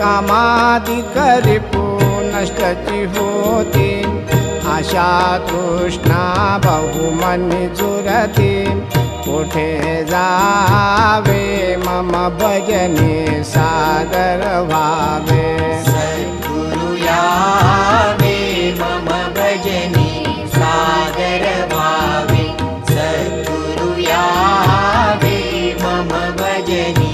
कामादी करिपो नष्टची होती आशा तृष्णा बहुमन जुरती कुठे जावे मम भजने सादर वा